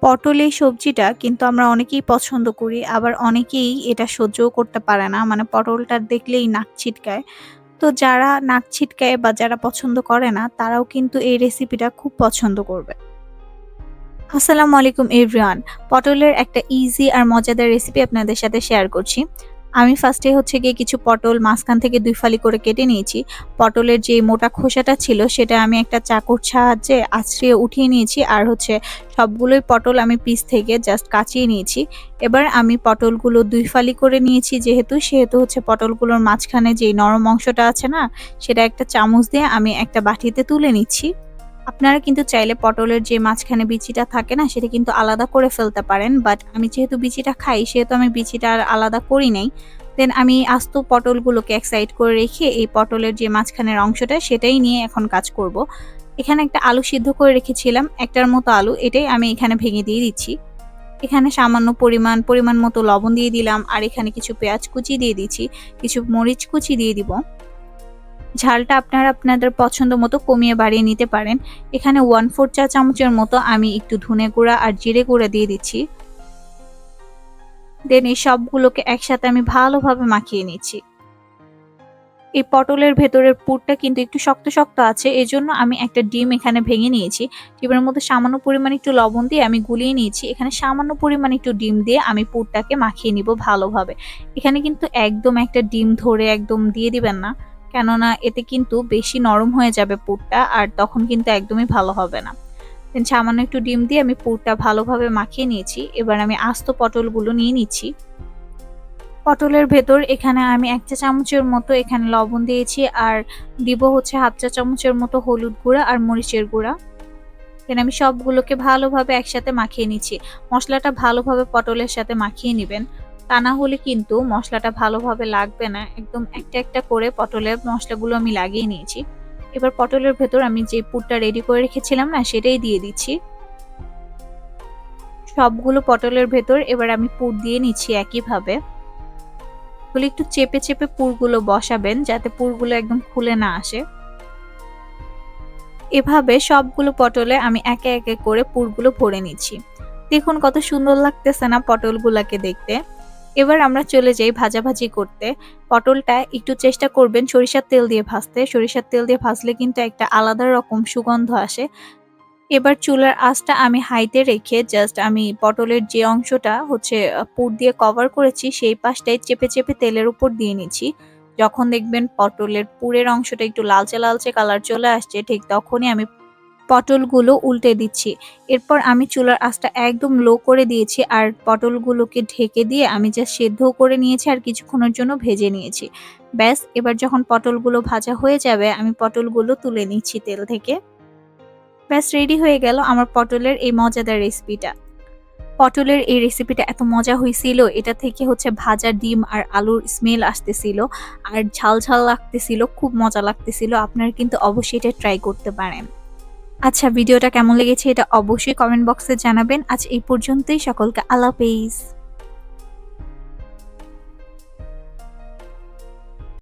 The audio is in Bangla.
পটল সবজিটা কিন্তু আমরা অনেকেই পছন্দ করি, আবার অনেকেই এটা সহ্যও করতে পারে না। মানে পটলটা দেখলেই নাক ছিটকায়। তো যারা নাক ছিটকায় বা যারা পছন্দ করে না, তারাও কিন্তু এই রেসিপিটা খুব পছন্দ করবে। আসসালামু আলাইকুম এভরিওয়ান। পটলের একটা ইজি আর মজাদার রেসিপি আপনাদের সাথে শেয়ার করছি। আমি ফার্স্টে হচ্ছে গিয়ে কিছু পটল মাঝখান থেকে দুই ফালি করে কেটে নিয়েছি। পটলের যে মোটা খোসাটা ছিল, সেটা আমি একটা চাকুর সাহায্যে আছড়িয়ে উঠিয়ে নিয়েছি আর হচ্ছে সবগুলোই পটল আমি পিস থেকে জাস্ট কাচিয়ে নিয়েছি। এবার আমি পটলগুলো দুই ফালি করে নিয়েছি যেহেতু, সেহেতু হচ্ছে পটলগুলোর মাঝখানে যে নরম অংশটা আছে না, সেটা একটা চামচ দিয়ে আমি একটা বাটিতে তুলে নিচ্ছি। আপনারা কিন্তু চাইলে পটলের যে মাঝখানে বিচিটা থাকে না, সেটা কিন্তু আলাদা করে ফেলতে পারেন বাট আমি যেহেতু বিচিটা খাই, সেহেতু আমি বিচিটা আর আলাদা করি নাই। দেন আমি আস্ত পটলগুলোকে এক সাইড করে রেখে এই পটলের যে মাঝখানের অংশটা, সেটাই নিয়ে এখন কাজ করব। এখানে একটা আলু সিদ্ধ করে রেখেছিলাম, একটার মতো আলু, এটাই আমি এখানে ভেঙে দিয়ে দিচ্ছি। এখানে সামান্য পরিমাণ পরিমাণ মতো লবণ দিয়ে দিলাম, আর এখানে কিছু পেঁয়াজ কুচি দিয়ে দিচ্ছি, কিছু মরিচ কুচি দিয়ে দিব। ঝালটা আপনারা আপনাদের পছন্দ মতো কমিয়ে বাড়িয়ে নিতে পারেন। এখানে ওয়ান ফোর চা চামচের মতো আমি একটু ধনে গুঁড়া আর জিরে গুঁড়া দিয়ে দিচ্ছি। দেন এই সবগুলোকে একসাথে আমি ভালোভাবে মাখিয়ে নিচ্ছি। এই পটলের ভেতরের পুরটা কিন্তু একটু শক্ত শক্ত আছে, এজন্য আমি একটা ডিম এখানে ভেঙে নিয়েছি। ডিমের মধ্যে সামান্য পরিমাণ একটু লবণ দিয়ে আমি গুলিয়ে নিয়েছি। এখানে সামান্য পরিমাণ একটু ডিম দিয়ে আমি পুরটাকে মাখিয়ে নিব ভালোভাবে। এখানে কিন্তু একদম একটা ডিম ধরে একদম দিয়ে দিবেন না। কেননা এতে কিন্তু বেশি নরম হয়ে যাবে পুরটা আর তখন কিন্তু একদমই ভালো হবে না। দেন সামান্য একটু ডিম দিয়ে আমি পুরটা ভালোভাবে মাখিয়ে নিয়েছি। এবার আমি আস্ত পটলগুলো নিয়ে নিচ্ছি। পটলের ভেতর এখানে আমি এক চা চামচের মতো এখানে লবণ দিয়েছি আর দিব হচ্ছে হাফ চা চামচের মতো হলুদ গুঁড়া আর মরিচের গুঁড়া। দেন আমি সবগুলোকে ভালোভাবে একসাথে মাখিয়ে নিচ্ছি। মশলাটা ভালোভাবে পটলের সাথে মাখিয়ে নেবেন। তা না হলে কিন্তু মশলাটা ভালোভাবে লাগবে না। একদম একটা একটা করে পটলের মশলাগুলো আমি লাগিয়ে নিয়েছি। এবার পটলের ভেতর আমি যে পুরটা রেডি করে রেখেছিলাম না, সেটাই দিয়ে দিচ্ছি। সবগুলো পটলের ভেতর এবার আমি পুর দিয়ে নিচ্ছি একইভাবে। বলে একটু চেপে চেপে পুরগুলো বসাবেন, যাতে পুরগুলো একদম খুলে না আসে। এভাবে সবগুলো পটলে আমি একে একে করে পুরগুলো ভরে নিচ্ছি। দেখুন কত সুন্দর লাগতেছে না পটলগুলাকে দেখতে। এবার আমরা চলে যাই ভাজাভাজি করতে। পটলটা একটু চেষ্টা করবেন সরিষার তেল দিয়ে ভাজতে। সরিষার তেল দিয়ে ভাজলে কিন্তু একটা আলাদা রকম সুগন্ধ আসে। এবার চুলার আঁচটা আমি হাইতে রেখে জাস্ট আমি পটলের যে অংশটা হচ্ছে পুর দিয়ে কভার করেছি, সেই পাশটাই চেপে চেপে তেলের উপর দিয়ে নিচ্ছি। যখন দেখবেন পটলের পুরের অংশটা একটু লালচে লালচে কালার চলে আসছে, ঠিক তখনই আমি পটলগুলো উল্টে দিচ্ছি। এরপর আমি চুলার আঁচটা একদম লো করে দিয়েছি আর পটলগুলোকে ঢেকে দিয়ে আমি যা সেদ্ধ করে নিয়েছি আর কিছুক্ষণের জন্য ভেজে নিয়েছি। ব্যাস, এবার যখন পটলগুলো ভাজা হয়ে যাবে, আমি পটলগুলো তুলে নিচ্ছি তেল থেকে। ব্যাস রেডি হয়ে গেল আমার পটলের এই মজাদার রেসিপিটা পটলের এই রেসিপিটা এত মজা হয়েছিল, এটা থেকে হচ্ছে ভাজা ডিম আর আলুর স্মেল আসতেছিল আর ঝাল ঝাল লাগতেছিল, খুব মজা লাগতেছিল। আপনারা কিন্তু অবশ্যই এটা ট্রাই করতে পারেন। আচ্ছা ভিডিওটা কেমন লেগেছে এটা অবশ্যই কমেন্ট বক্সে জানাবেন। আজ এই পর্যন্তই, সকলকে আল্লাহ হাফেজ।